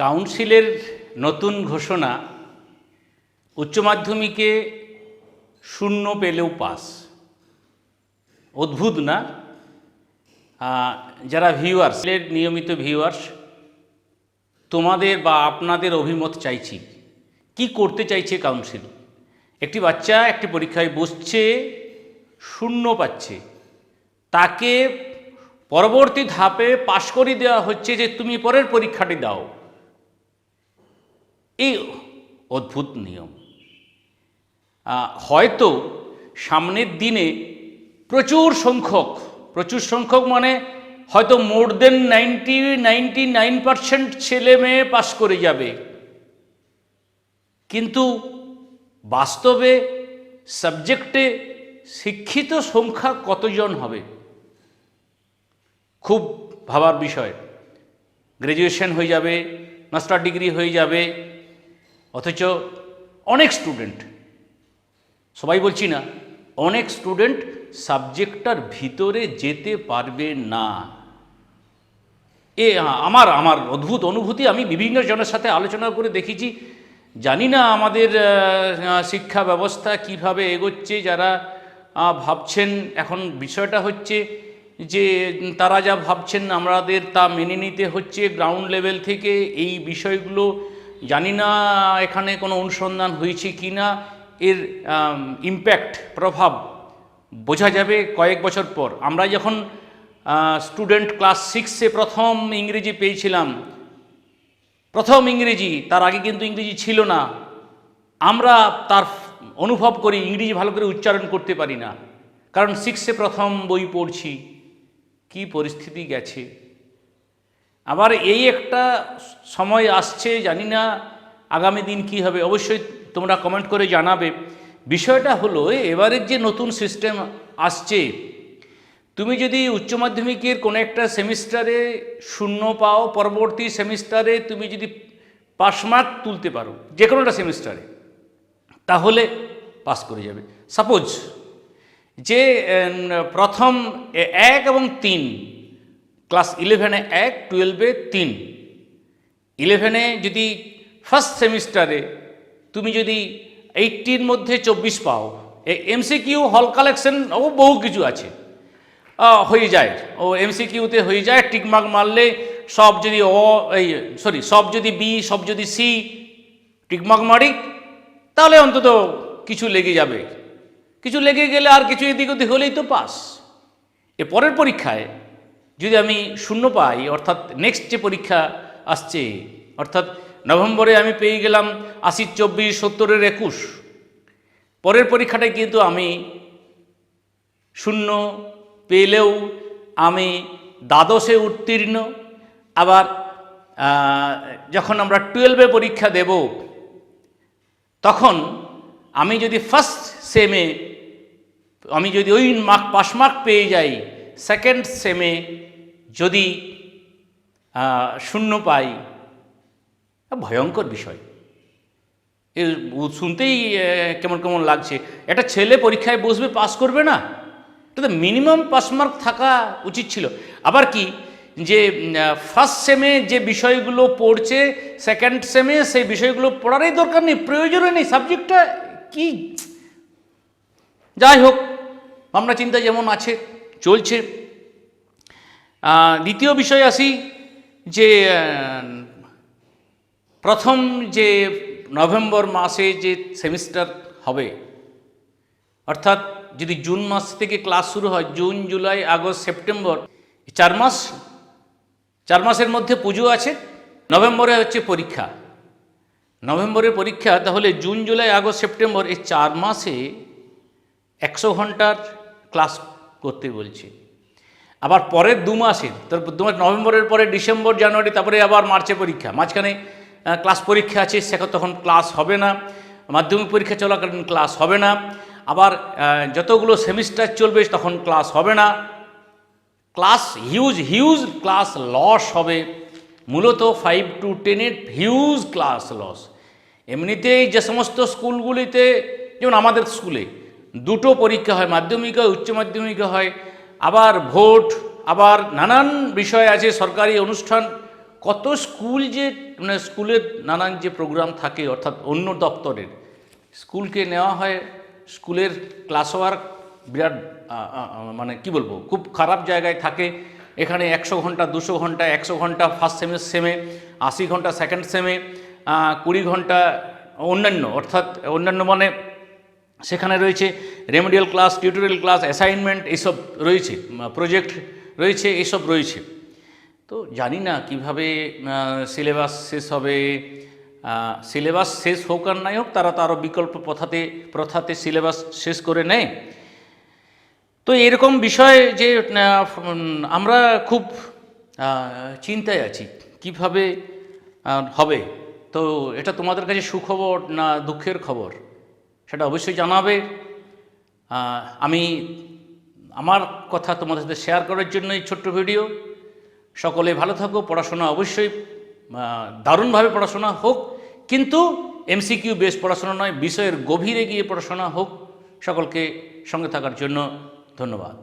কাউন্সিলের নতুন ঘোষণা উচ্চ মাধ্যমিকে শূন্য পেলেও পাস। অদ্ভুত না? যারা ভিউয়ার্স নিয়মিত ভিউয়ার্স তোমাদের বা আপনাদের অভিমত চাইছি। কি করতে চাইছে কাউন্সিল? একটি বাচ্চা একটি পরীক্ষায় বসছে, শূন্য পাচ্ছে। তাকে পরবর্তী ধাপে পাশ করিয়ে দেওয়া হচ্ছে যে, তুমি পরের পরীক্ষাটি দাও। এই অদ্ভুত নিয়ম। হয়তো সামনের দিনে প্রচুর সংখ্যক প্রচুর সংখ্যক মানে হয়তো more than ninety ninety nine percent ছেলে মেয়ে পাস করে যাবে। কিন্তু বাস্তবে সাবজেক্টে শিক্ষিত সংখ্যা কতজন হবে? খুব ভাবার বিষয়। গ্র্যাজুয়েশন হয়ে যাবে মাস্টার ডিগ্রি হয়ে যাবে অথচ অনেক স্টুডেন্ট সবাই বলছি না, অনেক স্টুডেন্ট সাবজেক্টটার ভিতরে যেতে পারবে না। এ আমার আমার অদ্ভুত অনুভূতি, আমি বিভিন্ন জনের সাথে আলোচনা করে দেখেছি। জানি না আমাদের শিক্ষা ব্যবস্থা কীভাবে এগোচ্ছে, যারা ভাবছেন, এখন বিষয়টা হচ্ছে যে, তারা যা ভাবছেন, আমাদের তা মেনে নিতে হচ্ছে গ্রাউন্ড লেভেল থেকে এই বিষয়গুলো জানি না এখানে কোনো অনুসন্ধান হয়েছে কি না। এর ইম্প্যাক্ট প্রভাব বোঝা যাবে কয়েক বছর পর। আমরা যখন স্টুডেন্ট ক্লাস সিক্সে প্রথম ইংরেজি পেয়েছিলাম, প্রথম ইংরেজি, তার আগে কিন্তু ইংরেজি ছিল না। আমরা তার অনুভব করি, ইংরেজি ভালো করে উচ্চারণ করতে পারি না। কারণ সিক্সে প্রথম বই পড়ছি, কি পরিস্থিতি গেছে। আবার এই একটা সময় আসছে, জানি না আগামী দিন কি হবে, অবশ্যই তোমরা কমেন্ট করে জানাবে। বিষয়টা হলো, এবারের যে নতুন সিস্টেম আসছে, তুমি যদি উচ্চ মাধ্যমিকের কোনো একটা সেমিস্টারে শূন্য পাও, পরবর্তী সেমিস্টারে তুমি যদি পাস মার্ক তুলতে পারো যে কোনো একটা সেমিস্টারে, তাহলে পাস করে যাবে। সাপোজ যে প্রথম এক এবং তিন ক্লাস ইলেভেনে এক, টুয়েলভে তিন। ইলেভেনে যদি ফার্স্ট সেমিস্টারে তুমি যদি এইটটির মধ্যে চব্বিশ পাও এমসিকিউ হল কালেকশন ও বহু কিছু আছে। হয়ে যায়। ও এমসিকিউতে হয়ে যায় টিকমার্ক মারলে সব যদি ও এই, সরি, সব যদি বি, সব যদি সি টিকমার্ক মারি, তাহলে অন্তত কিছু লেগে যাবে। কিছু লেগে গেলে আর কিছু এদিক ওদিক হলেই তো পাস। এ পরের পরীক্ষায় যদি আমি শূন্য পাই, অর্থাৎ নেক্সট যে পরীক্ষা আসছে, অর্থাৎ নভেম্বরে আমি পেয়ে গেলাম আশির চব্বিশ, সত্তরের একুশ। পরের পরীক্ষাটায় কিন্তু আমি শূন্য পেলেও আমি দ্বাদশে উত্তীর্ণ। আবার যখন আমরা টুয়েলভে পরীক্ষা দেব, তখন আমি যদি ফার্স্ট সেমে আমি যদি ওই মার্ক পাস মার্ক পেয়ে যাই সেকেন্ড সেমে যদি শূন্য পাই ভয়ঙ্কর বিষয়। এ শুনতেই কেমন কেমন লাগছে। একটা ছেলে পরীক্ষায় বসবে, পাস করবে না? এটা তো মিনিমাম পাস মার্ক থাকা উচিত ছিল। আবার কি, যে ফার্স্ট সেমে যে বিষয়গুলো পড়ছে সেকেন্ড সেমে সেই বিষয়গুলো পড়ারই দরকার নেই, প্রয়োজনই নেই। সাবজেক্টটা কি? যাই হোক ভাবনা চিন্তা যেমন আছে। চলছে। দ্বিতীয় বিষয় আসি যে প্রথম যে নভেম্বর মাসে যে সেমিস্টার হবে, অর্থাৎ যদি জুন মাস থেকে ক্লাস শুরু হয়, জুন, জুলাই, আগস্ট, সেপ্টেম্বর চার মাস, চার মাসের মধ্যে পুজো আছে, নভেম্বরে হচ্ছে পরীক্ষা। নভেম্বরে পরীক্ষা, তাহলে জুন, জুলাই, আগস্ট, সেপ্টেম্বর, এই চার মাসে একশো ঘণ্টার ক্লাস করতে বলছে। আবার পরের দু মাসে, তোর তোমার নভেম্বরের পরে ডিসেম্বর, জানুয়ারি, তারপরে আবার মার্চে পরীক্ষা। মাঝখানে ক্লাস পরীক্ষা আছে সেখানে তখন ক্লাস হবে না। মাধ্যমিক পরীক্ষা চলাকালীন ক্লাস হবে না। আবার যতগুলো সেমিস্টার চলবে, তখন ক্লাস হবে না। Class huge huge class loss হবে। মূলত ফাইভ টু টেনের হিউজ ক্লাস লস এমনিতেই যে সমস্ত স্কুলগুলিতে যেমন আমাদের স্কুলে দুটো পরীক্ষা হয়, মাধ্যমিক হয়, উচ্চ মাধ্যমিক হয়, আবার ভোট, আবার নানান বিষয় আছে, সরকারি অনুষ্ঠান। কত স্কুল যে মানে স্কুলের নানান যে প্রোগ্রাম থাকে, অর্থাৎ অন্য দপ্তরের, স্কুলকে নেওয়া হয়, স্কুলের ক্লাস ওয়ার্ক বিরাট মানে কি বলব, খুব খারাপ জায়গায় থাকে। এখানে একশো ঘণ্টা, দুশো ঘণ্টা, একশো ঘণ্টা ফার্স্ট সেমে সেমে আশি ঘণ্টা সেকেন্ড সেমে কুড়ি ঘণ্টা অন্যান্য, অর্থাৎ অন্যান্য মানে সেখানে রয়েছে remedial class tutorial class assignment এইসব রয়েছে প্রজেক্ট রয়েছে এইসব রয়েছে। তো জানি না কীভাবে সিলেবাস শেষ হবে সিলেবাস শেষ হোক আর নাই হোক, তারা তো আরও বিকল্প প্রথাতে প্রথাতে সিলেবাস শেষ করে নেয়। তো এরকম বিষয় যে আমরা খুব চিন্তায় আছি, কীভাবে হবে। তো এটা তোমাদের কাছে সুখবর না দুঃখের খবর? সেটা অবশ্যই জানাবে। আমি আমার কথা তোমাদের সাথে শেয়ার করার জন্য এই ছোট্ট ভিডিও সকলে ভালো থাকো, পড়াশোনা অবশ্যই দারুণভাবে পড়াশোনা হোক, কিন্তু এমসিকিউ বেস পড়াশোনা নয়, বিষয়ের গভীরে গিয়ে পড়াশোনা হোক। সকলকে সঙ্গে থাকার জন্য ধন্যবাদ।